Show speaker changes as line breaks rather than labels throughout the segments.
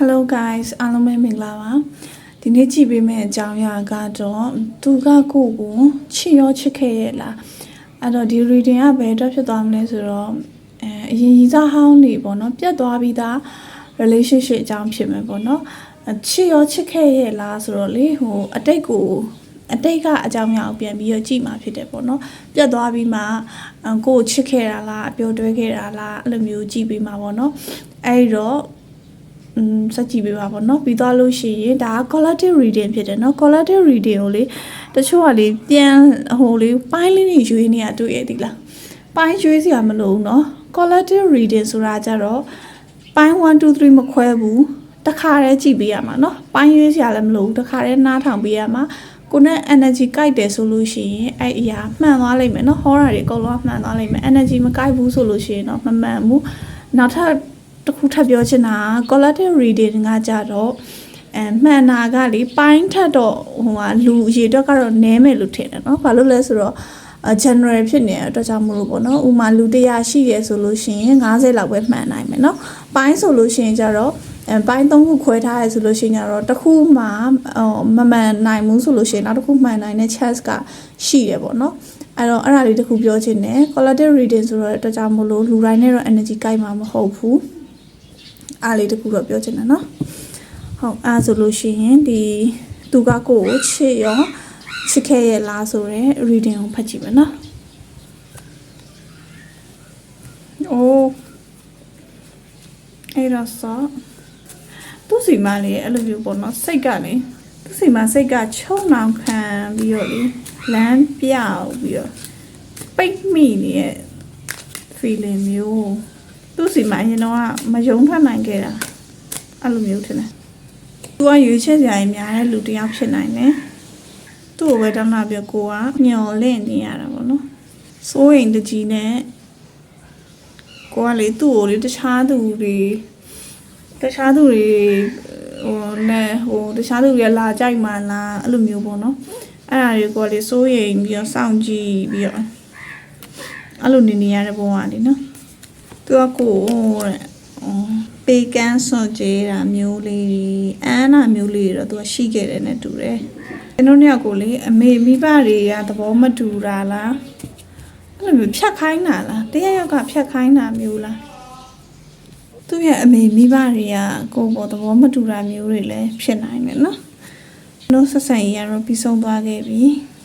Hello guys အားလုံးပဲမင်္ဂလာပါဒီနေ့ကြည့်ပေးမယ့်အကြောင်းအရာကတော့သူကကိုယ့်ကိုချစ်ရောချစ်ခဲ့ရဲ့လားအဲ့တော့ဒီ reading ကဘယ်တော့ဖြစ်သွားမလဲဆိုတော့အဲအရင်ရီစားဟောင်းနေပေါ့နော်ပြတ်သွားပြီးသား relationship အကြောင်းဖြစ်မယ်ပေါ့နော်အချစ်ရောချစ်ခဲ့ရဲ့လားဆိုတော့လေဟိုအတိတ်ကိုအတိတ်ကအကြောင်းအရာကိုပြန်ပြီးတော့ကြည့်မှာဖြစ်တယ်ပေါ့နော်ပြတ်သွားပြီးမှအကိုယ်ကိုချစ်ခဲ့တာလားအပြောတွဲခဲ့တာလားအဲ့လိုမျိုးကြည့်ပြီးမှာပေါ့နော်အဲ့ဒီတော့ ဆက်ကြည့်ပေးပါပေါ့နော်ပြီးသွားလို့ရှိရင်ဒါက collective reading ဖြစ်တယ်နော် collective reading ကိုလေတချို့ကလေပြန်ဟိုလေပိုင်းလေးတွေရွေးနေရတွေ့ရသည်လားပိုင်းရွေးစရာမလိုဘူးနော် collective reading ဆိုတာကြတော့ပိုင်း1 2 3မခွဲဘူးတခါတည်းကြည့်ပေးရမှာနော်ပိုင်းရွေးစရာလည်းမလိုဘူးတခါတည်းနားထောင်ပေးရမှာကိုနဲ့ energy ကိုက်တယ်ဆိုလို့ရှိရင်အဲ့အရာမှန်သွားလိမ့်မယ်နော်ဟောတာတွေအကုန်လုံးမှန်သွားလိမ့်မယ် energy မကိုက်ဘူးဆိုလို့ရှိရင်တော့မမှန်ဘူးနောက်ထပ် တစ်ခုထပ်ပြောချင်တာက collective reading ကကြတော့အဲမှန်တာကလေပိုင်းထက်တော့ဟိုဟာလူအရေအတွက်ကတော့နည်းမယ်လို့ထင်တယ်เนาะဘာလို့လဲဆိုတော့အ general ဖြစ်နေတဲ့အတွက်ကြောင့်မလို့ပေါ့နော်ဥမာလူ100ရှိရဲဆိုလို့ရှိရင်90လောက်ပဲမှန်နိုင်မယ်เนาะပိုင်းဆိုလို့ရှိရင်ကြတော့အဲပိုင်း၃ခုခွဲထားရဲဆိုလို့ရှိရင်ကြတော့တစ်ခုမှဟိုမမှန်နိုင်ဘူးဆိုလို့ရှိရင်နောက်တစ်ခုမှန်နိုင်တဲ့ chance ကရှိရပေါ့နော်အဲ့တော့အဲ့ဒါလေးတစ်ခုပြောချင်တယ် collective reading ဆိုတော့အတွက်ကြောင့်မလို့လူတိုင်းနဲ့တော့ energy ကိုက်မှာမဟုတ်ဘူး အားလေးတခုတော့ပြောချင်တယ်နော်ဟုတ်အားဆိုလို့ရှိရင်ဒီသူကကိုယ့်ကိုချစ်ရောချစ်ခဲ့ရဲ့လားဆိုတော့ reading ကိုဖတ်ကြည့်မယ်နော်အိုးအဲ့တော့ဆိုသူစီမလေးအဲ့လိုမျိုးပေါ့နော်စိတ်ကလေသူစီမစိတ်ကချုံနောင်ခံပြီးတော့လေလမ်းပြောက်ပြီးတော့ပိတ်မိနေတဲ့ feeling မျိုး သူ့စီမှာအရင်တော့မယုံထွက်နိုင်ခဲ့တာအဲ့လိုမျိုးထင်တယ်သူကရွေးချက်စရာကြီးများတဲ့လူတစ်ယောက်ဖြစ်နိုင်တယ်သူ့ကိုပဲတောင်းတာပြကိုကညှော်လင့်နေရတာပေါ့နော်စိုးရင်တကြီးနဲ့ကိုကလေသူ့ကိုလေတခြားသူတွေတခြားသူတွေဟိုနဲ့ဟိုတခြားသူတွေလာကြိုက်မှလားအဲ့လိုမျိုးပေါ့နော်အဲ့ဒါတွေကိုကလေစိုးရင်ပြီးတော့စောင့်ကြည့်ပြီးတော့အဲ့လိုနေနေရတဲ့ဘဝလေးနော် သူကကိုတဲ့ပေကန်းစွန်ကြေးတာမျိုးလေးတွေအန်းနာမျိုးလေးတွေတော့သူကရှိခဲ့တယ်နဲ့တူတယ်။ကျွန်တော်တို့ကလေအမေမိဘတွေကသဘောမတူတာလားအဲ့လိုမျိုးဖြတ်ခိုင်းတာလားတရရောက်ကဖြတ်ခိုင်းတာမျိုးလားသူ့ရဲ့အမေမိဘတွေကကိုယ်ပေါ်သဘောမတူတာမျိုးတွေလည်းဖြစ်နိုင်တယ်နော်။တို့ဆက်ဆံရေးကတော့ပြီးဆုံးသွားခဲ့ပြီ။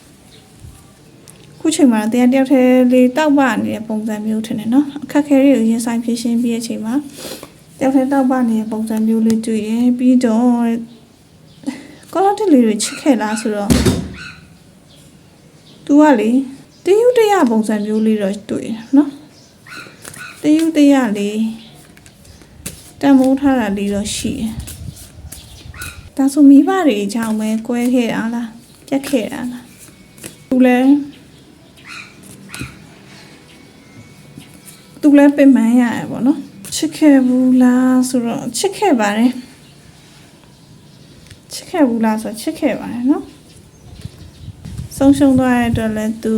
ခုချိန်မှာတရားတယောက်တည်းလေးတောက်ပနေတဲ့ပုံစံမျိုးထင်တယ်နော်အခက်အခဲတွေကိုရင်ဆိုင်ဖြေရှင်းပြီးတဲ့အချိန်မှာတယောက်တည်းတောက်ပနေတဲ့ပုံစံမျိုးလေးတွေ့ရင်ပြီးတော့ကောလာတက်လေးတွေချစ်ခဲ့လားဆိုတော့ तू ကလေတယူတရပုံစံမျိုးလေးတော့တွေ့တယ်နော်တယူတရလေးတန်မိုးထားတာလေးတော့ရှိတယ်ဒါဆိုမိဘတွေအကြောင်းပဲကွဲခဲ့တာလားပြက်ခဲ့တာလားသူလည်း သူလည်းပင်ပန်းရရပေါ့နော်ချစ်ခဲ့ဘူးလားဆိုတော့ချစ်ခဲ့ပါတယ်ချစ်ခဲ့ဘူးလားဆိုတော့ချစ်ခဲ့ပါတယ်နော်ဆုံးရှုံးသွားတဲ့အတွက်လည်းသူ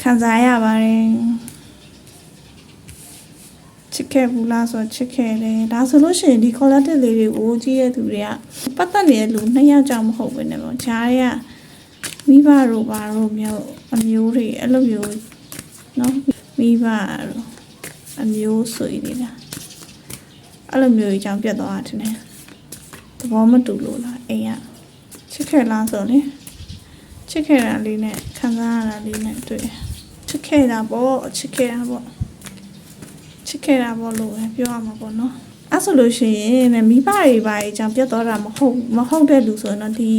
ခံစားရပါတယ်ချစ်ခဲ့ဘူးလားဆိုတော့ချစ်ခဲ့တယ်ဒါဆိုလို့ရှိရင်ဒီ collective လေးတွေကိုကြည့်ရတဲ့သူတွေကပတ်သက်နေတဲ့လူနှစ်ယောက်ကြောင့်မဟုတ်ဘူးねပေါ့ဂျားတွေကမိဘတို့ဘာတို့မျိုးအမျိုးတွေအဲ့လိုမျိုး နော်မိဘတို့အမျိုးဆွေတွေလားအဲ့လိုမျိုးကြီးကြောင့်ပြတ်သွားတာထင်တယ်သဘောမတူလို့လားအိမ်ကချစ်ခဲ့လားဆိုလေချစ်ခဲ့တာလေးနဲ့ခံစားရတာလေးနဲ့တွေ့ချစ်ခဲ့တာပေါ့ချစ်ခဲ့တာပေါ့ချစ်ခဲ့တာပေါ့လို့ပဲပြောရမှာပေါ့နော်အဲ့ဆိုလို့ရှိရင်လည်းမိဘတွေပါအကြောင်းပြတ်သွားတာမဟုတ်မဟုတ်တဲ့လူဆိုရင်တော့ဒီ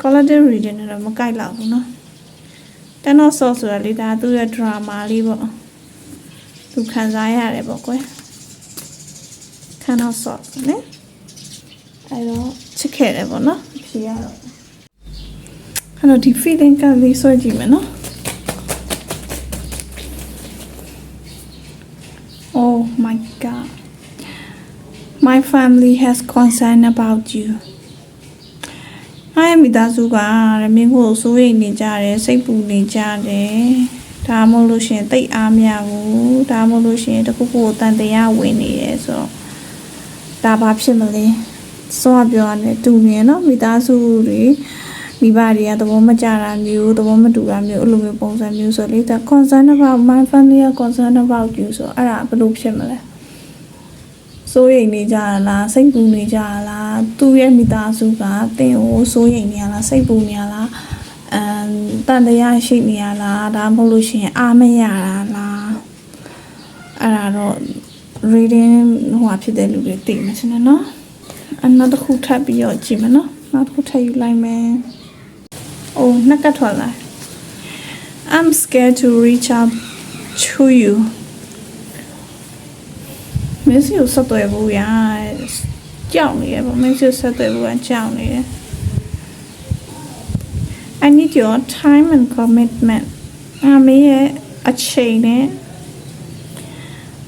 collective reading နဲ့တော့မကိုက်လောက်ဘူးเนาะ 10 of source ဆိုတာလေဒါသူ့ရဲ့ drama လေးပေါ့သူခံစားရတယ်ပေါ့ကွယ် 10 of source နဲ့အဲ့တော့ချစ်ခဲ့တယ်ပေါ့နော်ဖြေရတော့အဲ့တော့ဒီ feeling ကလေးဆွဲကြည့်မယ်နော် Oh my god. My family has concern about you. အားရမိသားစုကတဲ့မင်းကိုစိုးရိမ်နေကြတယ်စိတ်ပူနေကြတယ်ဒါမှမဟုတ်လို့ရှရင်တိတ်အားမရဘူးဒါမှမဟုတ်လို့ရှရင်တစ်ခုခုကိုတန်တရားဝင်နေရဲဆိုတော့ဒါဘာဖြစ်မလဲစောပြောရတယ်တူနေရနော်မိသားစုတွေမိဘတွေကသဘောမကျတာမျိုးသဘောမတူတာမျိုးအဲ့လိုမျိုးပုံစံမျိုးဆိုလေဒါ concern about my family က concern about you ဆိုတော့အဲ့ဒါဘယ်လိုဖြစ်မလဲ စိုးရိမ်နေကြလားစိတ်ပူနေကြလားသူ့ရဲ့မိသားစုကတင်းကိုစိုးရိမ်နေရလားစိတ်ပူနေရလားအမ်တန်တရားရှိနေရလားဒါမှမဟုတ်လို့ရှိရင်အားမရတာလားအဲ့ဒါတော့ reading ဟိုဟာဖြစ်တဲ့လူတွေသိမှာရှင်နော်အနောက်တစ်ခုထပ်ပြီးတော့ကြည့်မယ်နော်နောက်တစ်ခုထပ်ယူလိုက်မယ်အိုးနှက်ကတ်ထွက်လာ I'm scared to reach out to you မင်းစီကိုဆက်သွယ်ဖို့ရကြောက်နေရပေါ့မင်းစီကိုဆက်သွယ်ဖို့ကကြောက်နေတယ် I need your time and commitment အမေရဲ့အချိန်နဲ့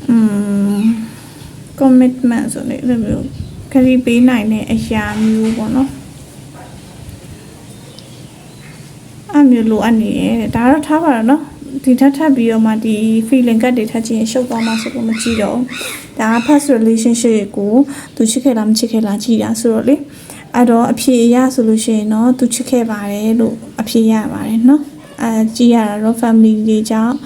อืม commitment ဆိုလေအဲ့လိုမျိုးခရီးပေးနိုင်တဲ့အရာမျိုးပေါ့နော်အမျိုးလိုအပ်နေတယ်တဲ့ဒါတော့ထားပါတော့နော် ဒီထပ်ထပ်ပြီးတော့မှဒီ feeling ကတ်တွေထပ်ချင်းရှုပ်သွားမှဆိုတော့မကြည့်တော့ဘူးဒါက past relationship ကိုသူချစ်ခဲ့လားမချစ်ခဲ့လားကြည့်တာဆိုတော့လေအဲ့တော့အဖြေအရဆိုလို့ရှိရင်တော့သူချစ်ခဲ့ပါတယ်လို့အဖြေရပါတယ်နော်အဲကြည့်ရတာတော့ family တွေကြောင့်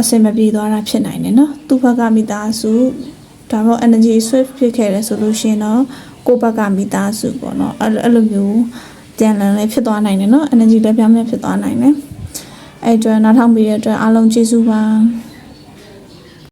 အဆင်မပြေသွားတာဖြစ်နိုင်တယ်နော်သူ့ဘက်ကမိသားစုဒါတော့ energy swift ဖြစ်ခဲ့တယ်ဆိုလို့ရှိရင်တော့ကိုယ့်ဘက်ကမိသားစုပေါ့နော်အဲ့လိုအဲ့လိုမျိုးပြန်လည်လည်းဖြစ်သွားနိုင်တယ်နော် energy လည်းပြောင်းလဲဖြစ်သွားနိုင်တယ် အဲ့အတွက်နောက်ထောင်ပြီးတဲ့အတွက်အားလုံးကျေးဇူးပါ